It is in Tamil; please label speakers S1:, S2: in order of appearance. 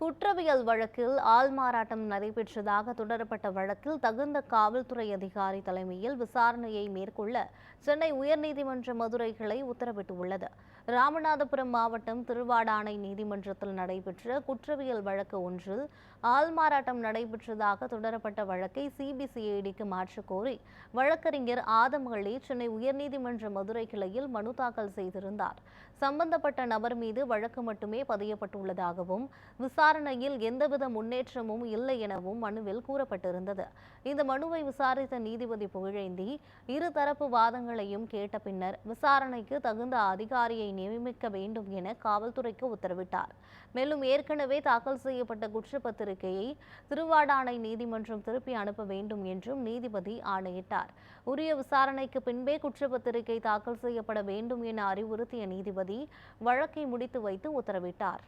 S1: குற்றவியல் வழக்கில் ஆள்மாறாட்டம் நடைபெற்றதாக தொடரப்பட்ட வழக்கில் தகுந்த காவல்துறை அதிகாரி தலைமையில் விசாரணையை மேற்கொள்ள சென்னை உயர்நீதிமன்ற மதுரை கிளை உத்தரவிட்டுள்ளது. ராமநாதபுரம் மாவட்டம் திருவாடானை நீதிமன்றத்தில் நடைபெற்ற குற்றவியல் வழக்கு ஒன்றில் ஆள்மாறாட்டம் நடைபெற்றதாக தொடரப்பட்ட வழக்கை சிபிசிஐடிக்கு மாற்றக்கோரி வழக்கறிஞர் ஆதம் அலி சென்னை உயர்நீதிமன்ற மதுரை கிளையில் மனு தாக்கல் செய்திருந்தார். சம்பந்தப்பட்ட நபர் மீது வழக்கு மட்டுமே பதியப்பட்டுள்ளதாகவும் விசாரணை விசாரணையில் எந்தவித முன்னேற்றமும் இல்லை எனவும் மனுவில் கூறப்பட்டிருந்தது. இந்த மனுவை விசாரித்த நீதிபதி புகழேந்தி இருதரப்பு வாதங்களையும் கேட்ட பின்னர் விசாரணைக்கு தகுந்த அதிகாரியை நியமிக்க வேண்டும் என காவல்துறைக்கு உத்தரவிட்டார். மேலும் ஏற்கனவே தாக்கல் செய்யப்பட்ட குற்றப்பத்திரிகையை திருவாடானை நீதிமன்றம் திருப்பி அனுப்ப வேண்டும் என்றும் நீதிபதி ஆணையிட்டார். உரிய விசாரணைக்கு பின்பே குற்றப்பத்திரிகை தாக்கல் செய்யப்பட வேண்டும் என அறிவுறுத்திய நீதிபதி வழக்கை முடித்து வைத்து உத்தரவிட்டார்.